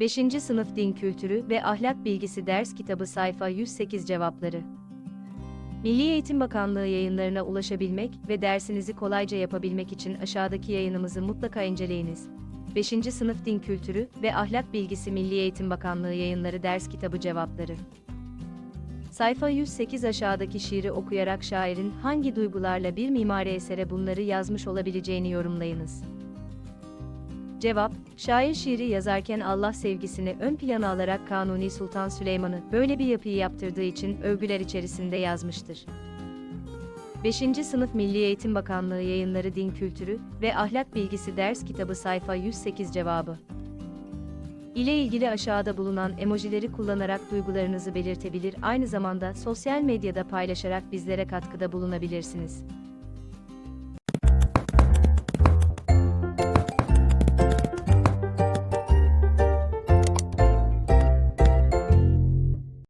5. Sınıf Din Kültürü ve Ahlak Bilgisi Ders Kitabı Sayfa 108 Cevapları Milli Eğitim Bakanlığı yayınlarına ulaşabilmek ve dersinizi kolayca yapabilmek için aşağıdaki yayınımızı mutlaka inceleyiniz. 5. Sınıf Din Kültürü ve Ahlak Bilgisi Milli Eğitim Bakanlığı yayınları ders kitabı cevapları. Sayfa 108 aşağıdaki şiiri okuyarak şairin hangi duygularla bir mimari esere bunları yazmış olabileceğini yorumlayınız. Cevap, şair şiiri yazarken Allah sevgisini ön plana alarak Kanuni Sultan Süleyman'ı böyle bir yapıyı yaptırdığı için övgüler içerisinde yazmıştır. 5. Sınıf Milli Eğitim Bakanlığı Yayınları Din Kültürü ve Ahlak Bilgisi Ders Kitabı Sayfa 108 Cevabı ile ilgili aşağıda bulunan emojileri kullanarak duygularınızı belirtebilir aynı zamanda sosyal medyada paylaşarak bizlere katkıda bulunabilirsiniz.